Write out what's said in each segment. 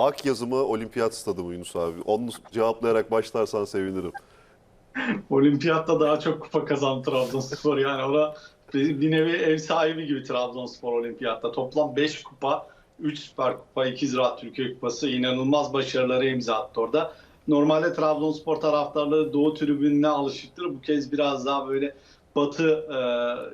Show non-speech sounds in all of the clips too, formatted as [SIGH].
Ak yazımı olimpiyat stadı mı Yunus abi? Onu cevaplayarak başlarsan sevinirim. Olimpiyatta daha çok kupa kazandı Trabzonspor. Yani ona bir, nevi ev sahibi gibi Trabzonspor olimpiyatta. Toplam 5 kupa, 3 Süper Kupa, 2 Ziraat Türkiye Kupası inanılmaz başarıları imza attı orada. Normalde Trabzonspor taraftarları Doğu tribününe alışıktır. Bu kez biraz daha böyle Batı e,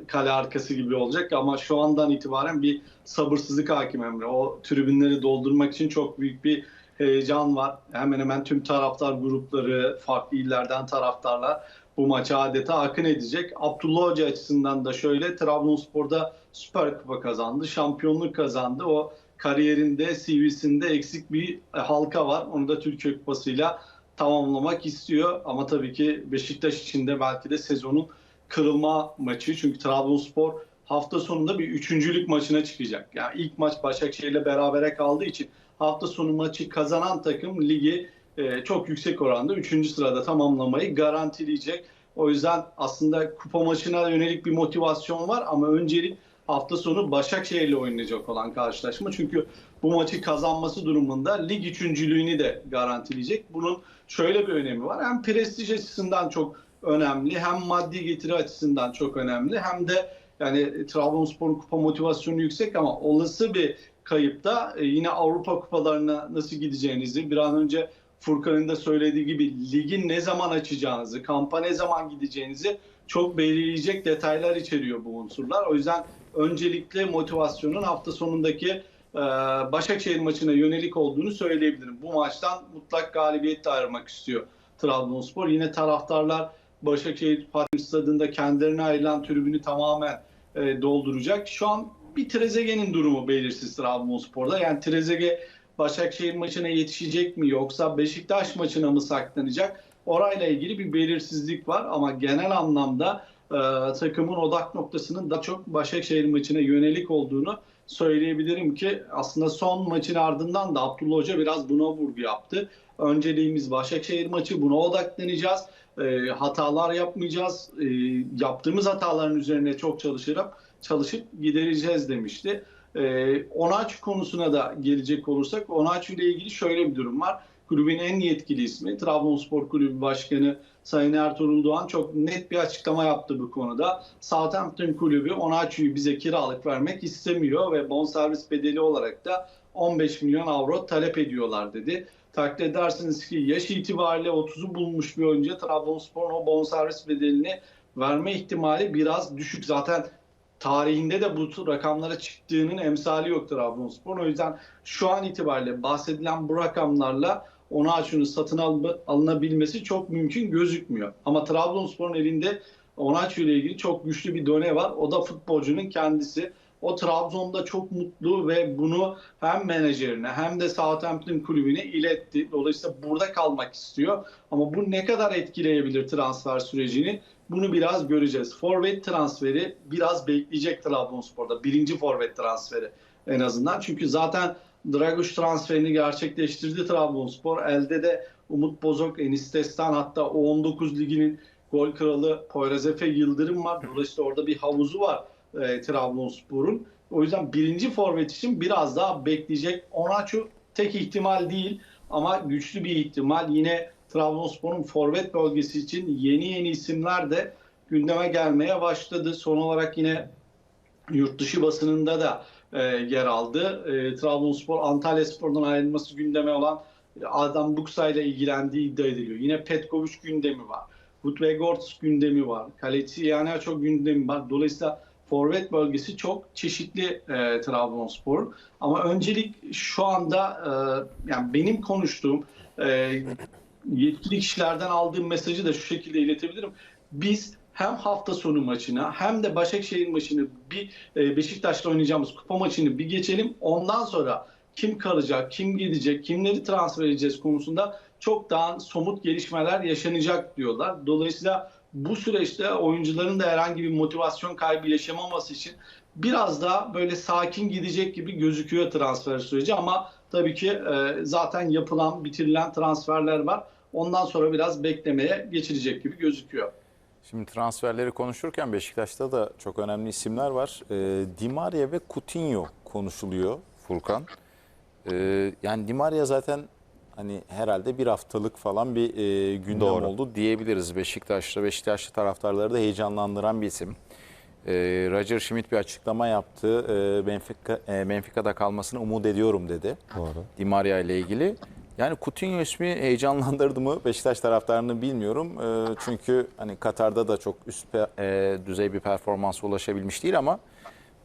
kale arkası gibi olacak ama şu andan itibaren bir sabırsızlık hakim Emre. O tribünleri doldurmak için çok büyük bir heyecan var. Hemen hemen tüm taraftar grupları, farklı illerden taraftarlar bu maça adeta akın edecek. Abdullah Hoca açısından da şöyle Trabzonspor'da Süper Kupa kazandı, şampiyonluk kazandı. O kariyerinde, CV'sinde eksik bir halka var. Onu da Türkiye Kupası'yla tamamlamak istiyor. Ama tabii ki Beşiktaş için de belki de sezonun kırılma maçı. Çünkü Trabzonspor hafta sonunda bir üçüncülük maçına çıkacak. Yani ilk maç Başakşehir'le berabere kaldığı için hafta sonu maçı kazanan takım ligi e, çok yüksek oranda 3. sırada tamamlamayı garantileyecek. O yüzden aslında kupa maçına yönelik bir motivasyon var ama öncelik hafta sonu Başakşehir'le oynayacak olan karşılaşma. Çünkü bu maçı kazanması durumunda lig üçüncülüğünü de garantileyecek. Bunun şöyle bir önemi var. Hem prestij açısından çok önemli, hem maddi getiri açısından çok önemli, hem de yani Trabzonspor'un kupa motivasyonu yüksek ama olası bir kayıpta e, yine Avrupa kupalarına nasıl gideceğinizi bir an önce Furkan'ın da söylediği gibi ligin ne zaman açacağınızı, kampa ne zaman gideceğinizi çok belirleyecek detaylar içeriyor bu unsurlar. O yüzden öncelikle motivasyonun hafta sonundaki e, Başakşehir maçına yönelik olduğunu söyleyebilirim. Bu maçtan mutlak galibiyetle ayrılmak istiyor Trabzonspor. Yine taraftarlar Başakşehir Fatih Stadı'nda kendilerine ayrılan tribünü tamamen e, dolduracak. Şu an bir Trezeguet'in durumu belirsiz Trabzonspor'da. Yani Trezeguet Başakşehir maçına yetişecek mi yoksa Beşiktaş maçına mı saklanacak? Orayla ilgili bir belirsizlik var ama genel anlamda e, takımın odak noktasının daha çok Başakşehir maçına yönelik olduğunu söyleyebilirim ki aslında son maçın ardından da Abdullah Hoca biraz buna vurgu yaptı. Önceliğimiz Başakşehir maçı buna odaklanacağız. E, hatalar yapmayacağız. E, yaptığımız hataların üzerine çok çalışıp çalışıp gidereceğiz demişti. E, Onaç konusuna da gelecek olursak Onaç ile ilgili şöyle bir durum var. Kulübün en yetkili ismi Trabzonspor Kulübü Başkanı Sayın Ertuğrul Doğan çok net bir açıklama yaptı bu konuda. Southampton Kulübü Onaçu'yu bize kiralık vermek istemiyor ve bonservis bedeli olarak da 15 milyon avro talep ediyorlar dedi. Takdir edersiniz ki yaş itibariyle 30'u bulmuş bir oyuncuya Trabzonspor'un o bonservis bedelini verme ihtimali biraz düşük. Zaten tarihinde de bu rakamlara çıktığının emsali yok Trabzonspor. O yüzden şu an itibariyle bahsedilen bu rakamlarla onu açının satın al- alınabilmesi çok mümkün gözükmüyor. Ama Trabzonspor'un elinde Onaçu ile ilgili çok güçlü bir done var. O da futbolcunun kendisi. O Trabzon'da çok mutlu ve bunu hem menajerine hem de Southampton kulübüne iletti. Dolayısıyla burada kalmak istiyor. Ama bu ne kadar etkileyebilir transfer sürecini? Bunu biraz göreceğiz. Forvet transferi biraz bekleyecek Trabzonspor'da. Birinci forvet transferi en azından. Çünkü zaten Draguş transferini gerçekleştirdi Trabzonspor. Elde de Umut Bozok, Enis Destan hatta O19 liginin gol kralı Poyraz Efe Yıldırım var. Dolayısıyla orada bir havuzu var e, Trabzonspor'un. O yüzden birinci forvet için biraz daha bekleyecek. Onaçu tek ihtimal değil ama güçlü bir ihtimal. Yine Trabzonspor'un forvet bölgesi için yeni yeni isimler de gündeme gelmeye başladı. Son olarak yine yurt dışı basınında da e, yer aldı. E, Trabzonspor Antalya Spor'dan ayrılması gündeme olan Adam Buksa ile ilgilendiği iddia ediliyor. Yine Petkovic gündemi var. Hutwegorts gündemi var. Kaleci Iheanacho gündemi var. Dolayısıyla forvet bölgesi çok çeşitli e, Trabzonspor. Ama öncelik şu anda e, yani benim konuştuğum e, yetkili kişilerden aldığım mesajı da şu şekilde iletebilirim. Biz hem hafta sonu maçına hem de Başakşehir maçını bir e, Beşiktaş'la oynayacağımız kupa maçını bir geçelim. Ondan sonra kim kalacak, kim gidecek, kimleri transfer edeceğiz konusunda çok daha somut gelişmeler yaşanacak diyorlar. Dolayısıyla bu süreçte oyuncuların da herhangi bir motivasyon kaybı yaşamaması için biraz daha böyle sakin gidecek gibi gözüküyor transfer süreci ama tabii ki e, zaten yapılan, bitirilen transferler var. Ondan sonra biraz beklemeye geçilecek gibi gözüküyor. Şimdi transferleri konuşurken Beşiktaş'ta da çok önemli isimler var. E, Di Maria ve Coutinho konuşuluyor Furkan. Ee, yani Di Maria zaten hani herhalde bir haftalık falan bir e, gündem Doğru. oldu diyebiliriz Beşiktaş'ta. Beşiktaşlı taraftarları da heyecanlandıran bir isim. Ee, Roger Schmidt bir açıklama yaptı. Ee, Benfica, e, Benfica'da kalmasını umut ediyorum dedi. Doğru. Di Maria ile ilgili. Yani Coutinho ismi heyecanlandırdı mı Beşiktaş taraftarını bilmiyorum. Ee, çünkü hani Katar'da da çok üst e, düzey bir performansa ulaşabilmiş değil ama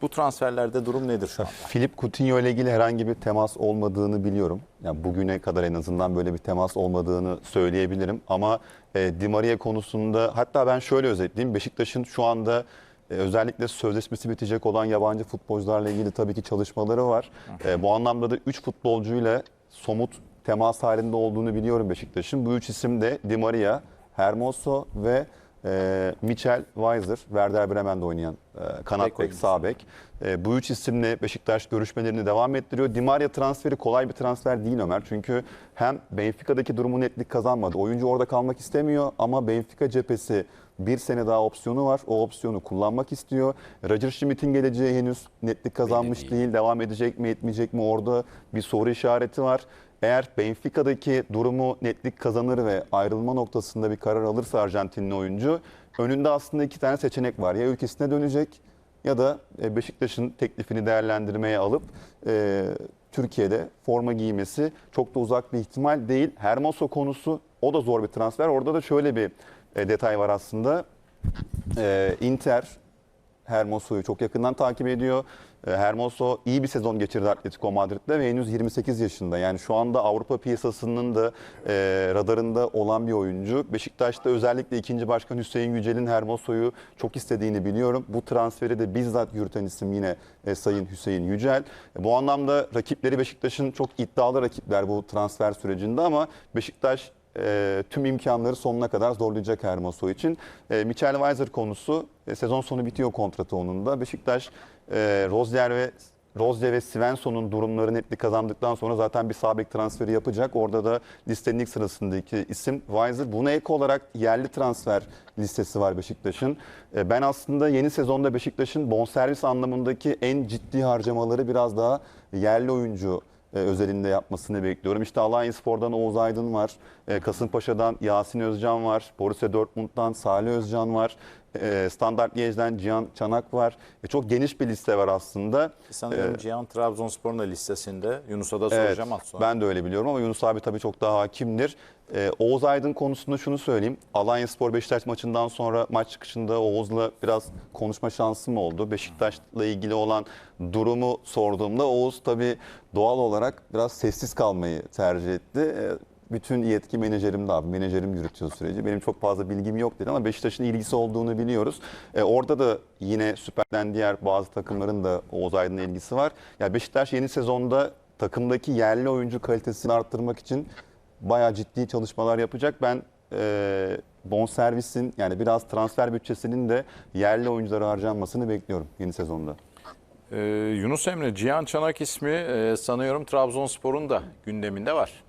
bu transferlerde durum nedir şu anda? Filip Coutinho ile ilgili herhangi bir temas olmadığını biliyorum. Yani bugüne kadar en azından böyle bir temas olmadığını söyleyebilirim. Ama e, Di Maria konusunda hatta ben şöyle özetleyeyim. Beşiktaş'ın şu anda e, özellikle sözleşmesi bitecek olan yabancı futbolcularla ilgili tabii ki çalışmaları var. E, bu anlamda da 3 futbolcuyla somut temas halinde olduğunu biliyorum Beşiktaş'ın. Bu üç isim de Di Maria, Hermoso ve e, Michel Weiser, Werder Bremen'de oynayan e, kanat Bek sağ bek. E, bu üç isimle Beşiktaş görüşmelerini devam ettiriyor. Di Maria transferi kolay bir transfer değil Ömer. Çünkü hem Benfica'daki durumu netlik kazanmadı. Oyuncu orada kalmak istemiyor ama Benfica cephesi bir sene daha opsiyonu var. O opsiyonu kullanmak istiyor. Roger Schmidt'in geleceği henüz netlik kazanmış değil. değil. Devam edecek mi etmeyecek mi orada bir soru işareti var. Eğer Benfica'daki durumu netlik kazanır ve ayrılma noktasında bir karar alırsa Arjantinli oyuncu önünde aslında iki tane seçenek var. Ya ülkesine dönecek ya da e, Beşiktaş'ın teklifini değerlendirmeye alıp e, Türkiye'de forma giymesi çok da uzak bir ihtimal değil. Hermoso konusu o da zor bir transfer. Orada da şöyle bir e, detay var aslında. E, Inter Hermoso'yu çok yakından takip ediyor. E, Hermoso iyi bir sezon geçirdi Atletico Madrid'de ve henüz 28 yaşında. Yani şu anda Avrupa piyasasının da e, radarında olan bir oyuncu. Beşiktaş'ta özellikle ikinci başkan Hüseyin Yücel'in Hermoso'yu çok istediğini biliyorum. Bu transferi de bizzat yürüten isim yine e, Sayın Hüseyin Yücel. E, bu anlamda rakipleri Beşiktaş'ın çok iddialı rakipler bu transfer sürecinde ama Beşiktaş e, tüm imkanları sonuna kadar zorlayacak Hermoso için. E, Michel Weiser konusu e, sezon sonu bitiyor kontratı onun da. Beşiktaş e, Rozier ve Rozya ve Svensson'un durumları netlik kazandıktan sonra zaten bir sağ bek transferi yapacak. Orada da listenin ilk sırasındaki isim Weiser. Buna ek olarak yerli transfer listesi var Beşiktaş'ın. E, Ben aslında yeni sezonda Beşiktaş'ın bonservis anlamındaki en ciddi harcamaları biraz daha yerli oyuncu e, özelinde yapmasını bekliyorum. İşte Alanya Spor'dan Oğuz Aydın var. E, Kasımpaşa'dan Yasin Özcan var. Borussia Dortmund'dan Salih Özcan var. E, Standart Liège'den Cihan Çanak var. E, çok geniş bir liste var aslında. Sanıyorum Ee, Cihan Trabzonspor'un da listesinde. Yunus'a da Evet, soracağım az sonra. ben de öyle biliyorum ama Yunus abi tabii çok daha hakimdir. Ee, Oğuz Aydın konusunda şunu söyleyeyim. Alanya Spor Beşiktaş maçından sonra maç çıkışında Oğuz'la biraz konuşma şansım oldu. Beşiktaş'la ilgili olan durumu sorduğumda Oğuz tabii doğal olarak biraz sessiz kalmayı tercih etti. Ee, bütün yetki menajerim de abi. Menajerim yürütüyor süreci. Benim çok fazla bilgim yok dedi ama Beşiktaş'ın ilgisi olduğunu biliyoruz. Ee, orada da yine Süper'den diğer bazı takımların da Oğuz Aydın'la ilgisi var. Ya Beşiktaş yeni sezonda takımdaki yerli oyuncu kalitesini arttırmak için bayağı ciddi çalışmalar yapacak. Ben e, bonservisin yani biraz transfer bütçesinin de yerli oyunculara harcanmasını bekliyorum yeni sezonda. Ee, Yunus Emre, Cihan Çanak ismi e, sanıyorum Trabzonspor'un da gündeminde var.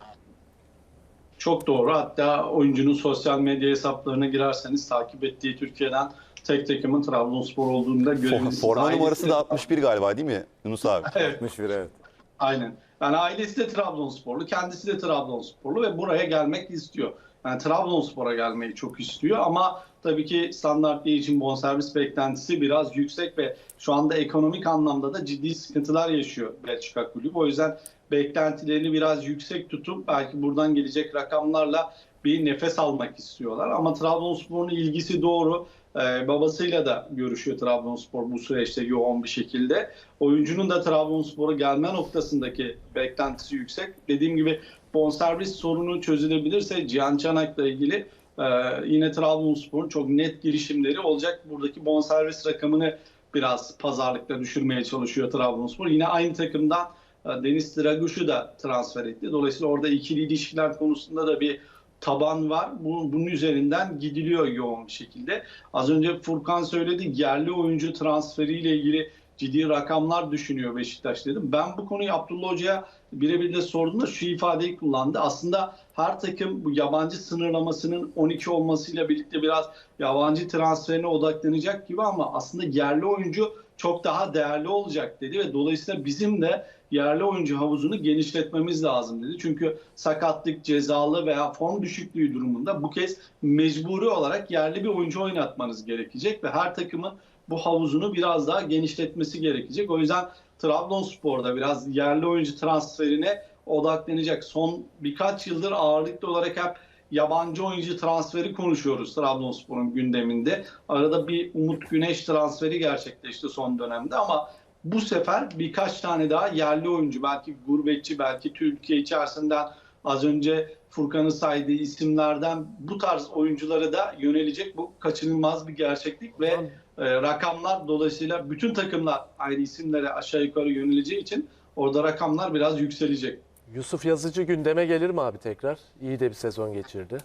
Çok doğru. Hatta oyuncunun sosyal medya hesaplarına girerseniz takip ettiği Türkiye'den tek takımın Trabzonspor olduğunda görebilirsiniz. Forma numarası da 61 galiba değil mi Yunus abi? [LAUGHS] Evet. 61 evet. Aynen. Yani ailesi de Trabzonsporlu, kendisi de Trabzonsporlu ve buraya gelmek istiyor. Yani Trabzonspor'a gelmeyi çok istiyor ama tabii ki standart için bonservis beklentisi biraz yüksek ve şu anda ekonomik anlamda da ciddi sıkıntılar yaşıyor Belçika kulübü. O yüzden beklentilerini biraz yüksek tutup belki buradan gelecek rakamlarla bir nefes almak istiyorlar. Ama Trabzonspor'un ilgisi doğru. Ee, babasıyla da görüşüyor Trabzonspor bu süreçte yoğun bir şekilde. Oyuncunun da Trabzonspor'a gelme noktasındaki beklentisi yüksek. Dediğim gibi bonservis sorunu çözülebilirse Cihan Çanak'la ilgili e, yine Trabzonspor'un çok net girişimleri olacak. Buradaki bonservis rakamını biraz pazarlıkta düşürmeye çalışıyor Trabzonspor. Yine aynı takımdan Deniz Draguş'u da transfer etti. Dolayısıyla orada ikili ilişkiler konusunda da bir taban var. Bu, bunun üzerinden gidiliyor yoğun bir şekilde. Az önce Furkan söyledi yerli oyuncu transferiyle ilgili ciddi rakamlar düşünüyor Beşiktaş dedim. Ben bu konuyu Abdullah Hoca'ya birebir de sorduğumda şu ifadeyi kullandı. Aslında her takım bu yabancı sınırlamasının 12 olmasıyla birlikte biraz yabancı transferine odaklanacak gibi ama aslında yerli oyuncu çok daha değerli olacak dedi ve dolayısıyla bizim de yerli oyuncu havuzunu genişletmemiz lazım dedi. Çünkü sakatlık, cezalı veya form düşüklüğü durumunda bu kez mecburi olarak yerli bir oyuncu oynatmanız gerekecek ve her takımın bu havuzunu biraz daha genişletmesi gerekecek. O yüzden Trabzonspor'da biraz yerli oyuncu transferine odaklanacak. Son birkaç yıldır ağırlıklı olarak hep yabancı oyuncu transferi konuşuyoruz Trabzonspor'un gündeminde. Arada bir Umut Güneş transferi gerçekleşti son dönemde ama bu sefer birkaç tane daha yerli oyuncu belki gurbetçi belki Türkiye içerisinden az önce Furkan'ın saydığı isimlerden bu tarz oyunculara da yönelecek bu kaçınılmaz bir gerçeklik ve e, rakamlar dolayısıyla bütün takımlar ayrı isimlere aşağı yukarı yöneleceği için orada rakamlar biraz yükselecek. Yusuf Yazıcı gündeme gelir mi abi tekrar? İyi de bir sezon geçirdi.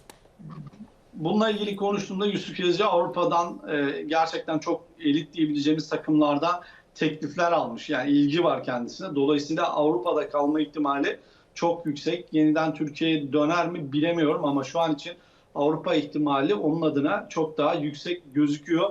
Bununla ilgili konuştuğumda Yusuf Yazıcı Avrupa'dan e, gerçekten çok elit diyebileceğimiz takımlardan teklifler almış. Yani ilgi var kendisine. Dolayısıyla Avrupa'da kalma ihtimali çok yüksek. Yeniden Türkiye'ye döner mi bilemiyorum ama şu an için Avrupa ihtimali onun adına çok daha yüksek gözüküyor.